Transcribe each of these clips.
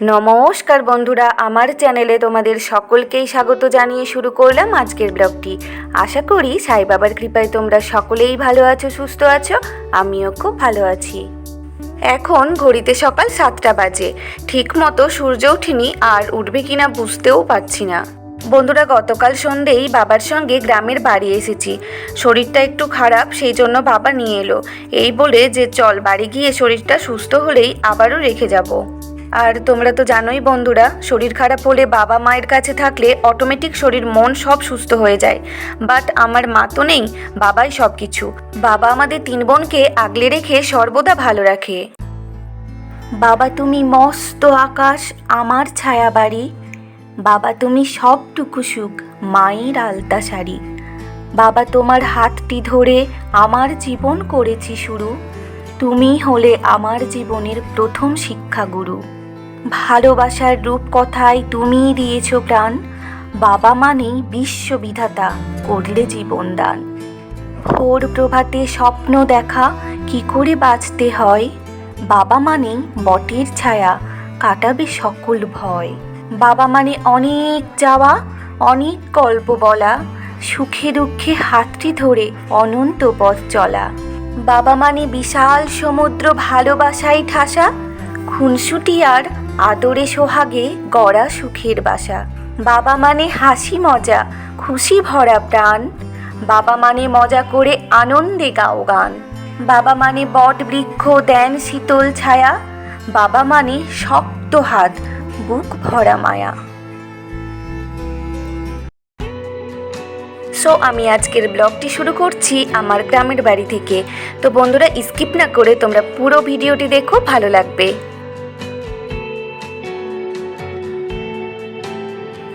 নমস্কার বন্ধুরা, আমার চ্যানেলে তোমাদের সকলকেই স্বাগত জানিয়ে শুরু করলাম আজকের ব্লগটি। আশা করি সাই বাবার কৃপায় তোমরা সকলেই ভালো আছো, সুস্থ আছো, আমিও খুব ভালো আছি। এখন ঘড়িতে সকাল সাতটা বাজে ঠিক মতো সূর্য ওঠেনি আর উঠবে কিনা বুঝতেও পারছি না। বন্ধুরা, গতকাল সন্ধেই বাবার সঙ্গে গ্রামের বাড়ি এসেছি। শরীরটা একটু খারাপ, সেই জন্য বাবা নিয়ে এলো। এই বলে যে চল বাড়ি গিয়ে শরীরটা সুস্থ হলেই আবারও রেখে যাব। আর তোমরা তো জানোই বন্ধুরা, শরীর খারাপ হলে বাবা মায়ের কাছে থাকলে অটোমেটিক শরীর, মন সব সুস্থ হয়ে যায়। বাট আমার মা তো নেই, বাবাই সব কিছু বাবা আমাদের তিন বোনকে আগলে রেখে সর্বদা ভালো রাখে। বাবা তুমি মস্ত আকাশ, আমার ছায়া বাড়ি বাবা তুমি সবটুকু সুখ, মায়ের আলতা শাড়ি। বাবা তোমার হাতটি ধরে আমার জীবন করেছি শুরু। তুমি হলে আমার জীবনের প্রথম শিক্ষাগুরু। ভালোবাসার রূপকথায় তুমিই দিয়েছ প্রাণ। বাবা মানেই বিশ্ববিধাতা, করলে জীবনদান। ভোর প্রভাতে স্বপ্ন দেখা, কি করে বাঁচতে হয়? বাবা মানেই বটের ছায়া, কাটাবে সকল ভয়। বাবা মানে অনেক যাওয়া, অনেক গল্প বলা, সুখে দুঃখে হাতটি ধরে অনন্ত পথ চলা। বাবা মানে বিশাল সমুদ্র ভালোবাসায় ঠাসা, খুনসুটি আর আদরে সোহাগে গড়া সুখের বাসা। বাবা মানে হাসি মজা, খুশি ভরা প্রাণ। বাবা মানে মজা করে আনন্দে গাও গান। বাবা মানে বট বৃক্ষ, দেন শীতল ছায়া। বাবা মানে শক্ত হাত, বুক ভরা মায়া। সো আমি আজকের ব্লগটি শুরু করছি আমার গ্রামের বাড়ি থেকে। তো বন্ধুরা স্কিপ না করে তোমরা পুরো ভিডিওটি দেখো, ভালো লাগবে।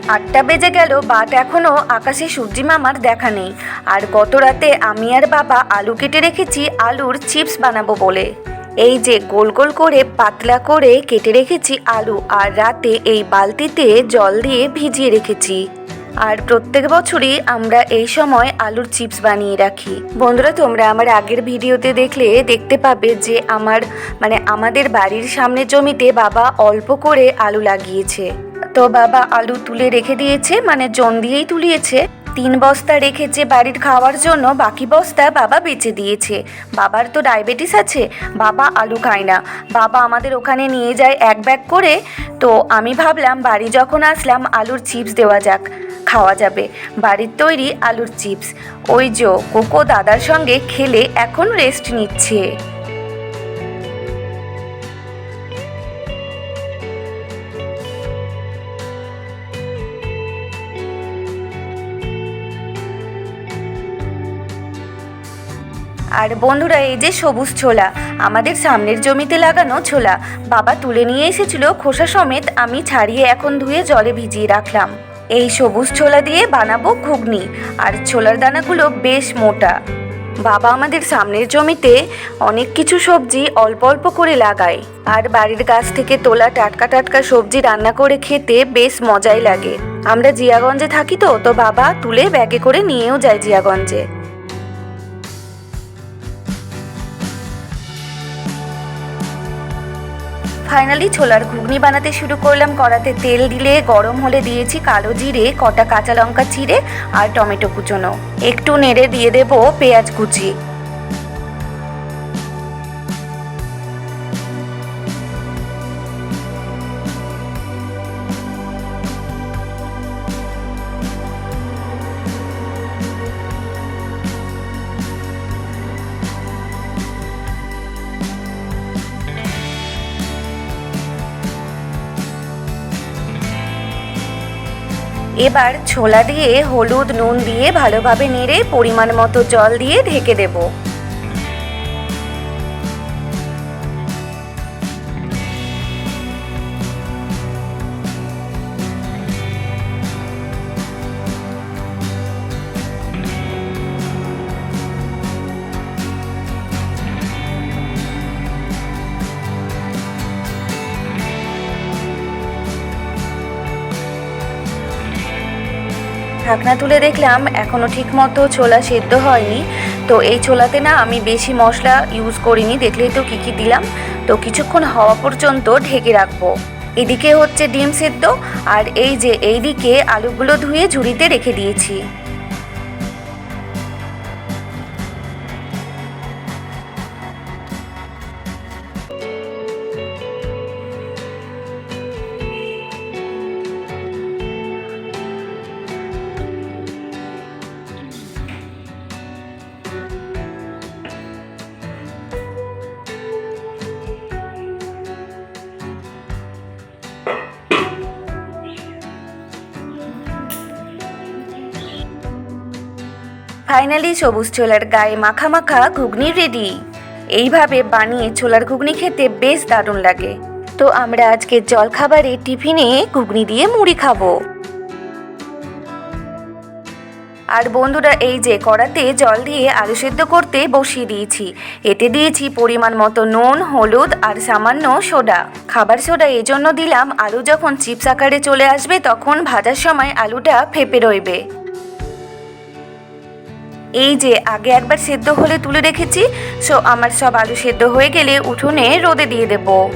আটটা বেজে গেল, বাট এখনও আকাশে সূর্যি মামার দেখা নেই। আর গত রাতে আমি আর বাবা আলু কেটে রেখেছি, আলুর চিপস বানাবো বলে। এই যে গোল গোল করে, পাতলা করে কেটে রেখেছি আলু, আর রাতে এই বালতিতে জল দিয়ে ভিজিয়ে রেখেছি। আর প্রত্যেক বছরই আমরা এই সময় আলুর চিপস বানিয়ে রাখি। বন্ধুরা, তোমরা আমার আগের ভিডিওতে দেখলে দেখতে পাবে যে আমার মানে আমাদের বাড়ির সামনে জমিতে বাবা অল্প করে আলু লাগিয়েছে। তো বাবা আলু তুলে রেখে দিয়েছে মানে জন দিয়েই তুলিয়েছে। তিন বস্তা রেখেছে বাড়ির খাওয়ার জন্য, বাকি বস্তা বাবা বেচে দিয়েছে। বাবার তো ডায়াবেটিস আছে, বাবা আলু খায় না। বাবা আমাদের ওখানে নিয়ে যায় এক ব্যাগ করে। তো আমি ভাবলাম, বাড়ি যখন আসলাম, আলুর চিপস দেওয়া যাক, খাওয়া যাবে। বাড়ির তৈরি আলুর চিপস। ওই যে, কোকো দাদার সঙ্গে খেলে এখন রেস্ট নিচ্ছে। আর বন্ধুরা, এই যে সবুজ ছোলা, আমাদের সামনের জমিতে লাগানো ছোলা, বাবা তুলে নিয়ে এসেছিল খোসা সমেত আমি ছাড়িয়ে এখন ধুয়ে জলে ভিজিয়ে রাখলাম। এই সবুজ ছোলা দিয়ে বানাবো ঘুগনি, আর ছোলার দানাগুলো বেশ মোটা। বাবা আমাদের সামনের জমিতে অনেক কিছু সবজি অল্প অল্প করে লাগায়, আর বাড়ির গাছ থেকে তোলা টাটকা টাটকা সবজি রান্না করে খেতে বেশ মজাই লাগে। আমরা জিয়াগঞ্জে থাকি তো তো বাবা তুলে ব্যাগে করে নিয়েও যায় জিয়াগঞ্জে। ফাইনালি ছোলার ঘুগনি বানাতে শুরু করলাম। কড়াতে তেল দিলে, গরম হলে দিয়েছি কালো জিরে, কটা কাঁচা লঙ্কা চিড়ে আর টমেটো কুচোনো। একটু নেড়ে দিয়ে দেবো পেঁয়াজ কুচি। এবার ছোলা দিয়ে হলুদ নুন দিয়ে ভালোভাবে নেড়ে পরিমাণ মতো জল দিয়ে ঢেকে দেব। ঢাকনা তুলে দেখলাম এখনও ঠিকমতো ছোলা সেদ্ধ হয়নি। তো এই ছোলাতে না আমি বেশি মশলা ইউজ করিনি, দেখলেই তো কী কী দিলাম। তো কিছুক্ষণ হওয়া পর্যন্ত ঢেকে রাখব। এদিকে হচ্ছে ডিম সেদ্ধ, আর এই যে এইদিকে আলুগুলো ধুয়ে ঝুড়িতে রেখে দিয়েছি। ফাইনালি সবুজ ছোলার গায়ে মাখা মাখা ঘুগনি রেডি এইভাবে বানিয়ে ছোলার ঘুগনি খেতে বেশ দারুণ লাগে। তো আমরা আজকে জলখাবারে টিফিনে ঘুগনি দিয়ে মুড়ি খাব। আর বন্ধুরা, এই যে কড়াতে জল দিয়ে আলু সেদ্ধ করতে বসিয়ে দিয়েছি। এতে দিয়েছি পরিমাণ মতো নুন, হলুদ আর সামান্য সোডা। খাবার সোডা এই জন্য দিলাম, আলু যখন চিপস আকারে চলে আসবে তখন ভাজার সময় আলুটা ফেপে রইবে। এই যে, আগে একবার সেদ্ধ হলে তুলে রেখেছি। সো আমার সব আলু সেদ্ধ হয়ে গেলে উঠোনে রোদে দিয়ে দেবো।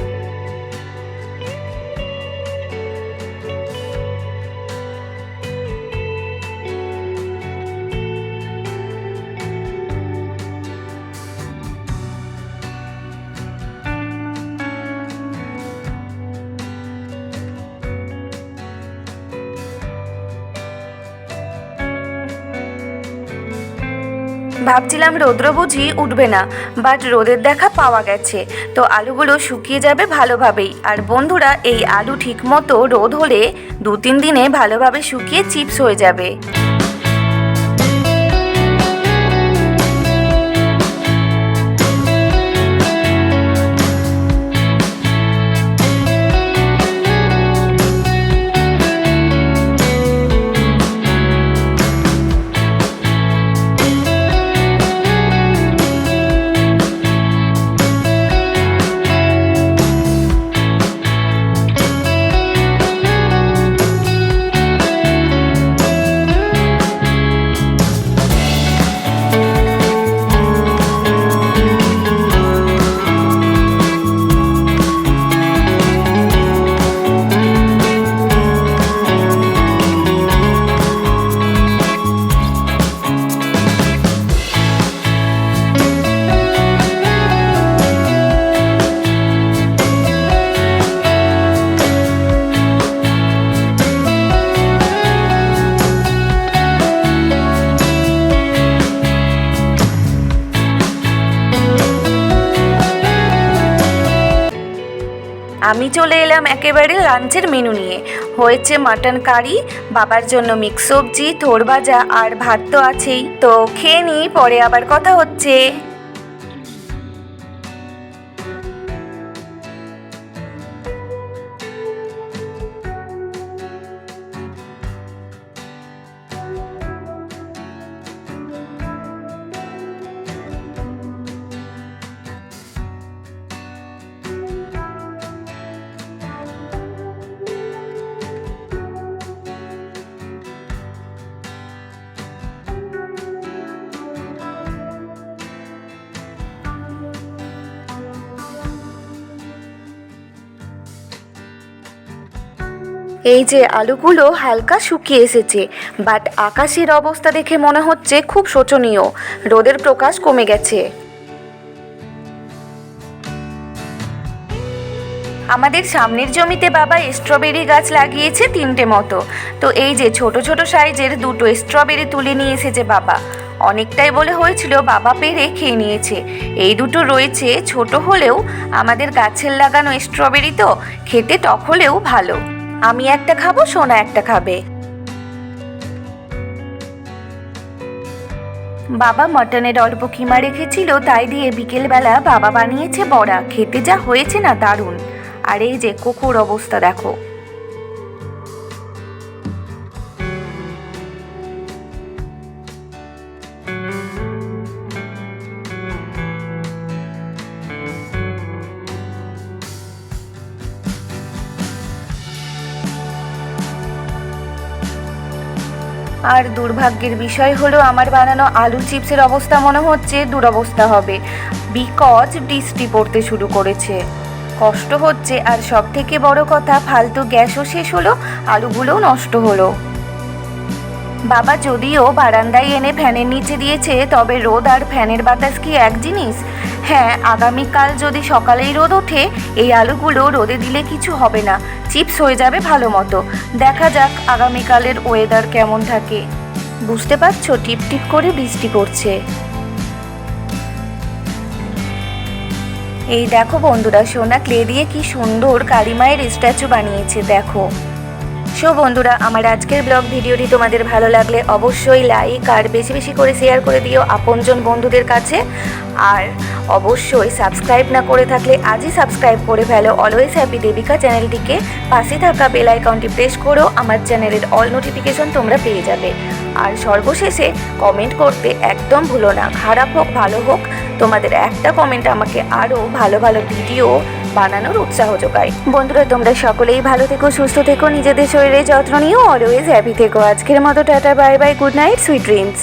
ভাবছিলাম রৌদ্র বুঝি উঠবে না বাট রোদের দেখা পাওয়া গেছে। তো আলুগুলো শুকিয়ে যাবে ভালোভাবেই। আর বন্ধুরা, এই আলু ঠিকমতো রোদ হলে দু তিন দিনে ভালোভাবে শুকিয়ে চিপস হয়ে যাবে। চলে এলাম একেবারে লাঞ্চের মেনু নিয়ে। হয়েছে মাটন কারি বাবার জন্য মিক্স সবজি থোর ভাজা আর ভাত তো আছেই। তো খেয়ে নিই, পরে আবার কথা হচ্ছে। এই যে আলুগুলো হালকা শুকিয়ে এসেছে বাট আকাশের অবস্থা দেখে মনে হচ্ছে খুব শোচনীয়। রোদের প্রকাশ কমে গেছে। আমাদের সামনের জমিতে বাবা স্ট্রবেরি গাছ লাগিয়েছে তিনটে মতো। তো এই যে ছোট ছোট সাইজের দুটো স্ট্রবেরি তুলে নিয়ে এসেছে বাবা। অনেকটাই বলে হয়েছিল বাবা পেরে খেয়ে নিয়েছে। এই দুটো রয়েছে ছোট হলেও আমাদের গাছের লাগানো স্ট্রবেরি তো খেতে টক হলেও ভালো। আমি একটা খাব, সোনা একটা খাবে। বাবা মটনের অল্প কিমা রেখেছিল, তাই দিয়ে বিকেলবেলা বাবা বানিয়েছে বড়া। খেতে যা হয়েছে না দারুণ। আর এই যে কুকুর অবস্থা দেখো। আর দুর্ভাগ্যের বিষয় হলো আমার বানানো আলু চিপসের অবস্থা মনে হচ্ছে দুরবস্থা হবে। বিকজ বৃষ্টি পড়তে শুরু করেছে। কষ্ট হচ্ছে আর সব থেকে বড় কথা, ফালতু গ্যাসও শেষ হলো, আলুগুলোও নষ্ট হলো। বাবা যদিও বারান্দায় এনে ফ্যানের নিচে দিয়েছে, তবে রোদ আর ফ্যানের বাতাস কি এক জিনিস? হ্যাঁ আগামীকাল যদি সকালেই রোদ ওঠে, এই আলুগুলো রোদে দিলে কিছু হবে না। চিপস হয়ে যাবে ভালো মতো। দেখা যাক আগামীকালের ওয়েদার কেমন থাকে। বুঝতে পারছ? টিপ টিপ করে বৃষ্টি পড়ছে। এই দেখো বন্ধুরা সোনা ক্লে দিয়ে কি সুন্দর কালিমায়ের স্ট্যাচু বানিয়েছে, দেখো। সো বন্ধুরা, আমার আজকের ব্লগ ভিডিওটি তোমাদের ভালো লাগলে অবশ্যই লাইক আর বেশি বেশি করে শেয়ার করে দিও আপনজন বন্ধুদের কাছে। আর অবশ্যই সাবস্ক্রাইব না করে থাকলে আজই সাবস্ক্রাইব করে ফেলো। অলওয়েজ হ্যাপি দেবিকা চ্যানেলটিকে পাশে থাকা বেল আইকনটি প্রেস করো, আমার চ্যানেলের অল নোটিফিকেশন তোমরা পেয়ে যাবে। আর সর্বশেষে কমেন্ট করতে একদম ভুলো না। খারাপ হোক, ভালো হোক, তোমাদের একটা কমেন্ট আমাকে আরও ভালো ভালো ভিডিও বানানোর উৎসাহ যোগায়। বন্ধুরা, তোমরা সকলেই ভালো থেকো, সুস্থ থেকো, নিজেদের শরীরে যত্ন নিও অলওয়েজ হ্যাপি থেকো। আজকের মতো tata bye bye good night sweet dreams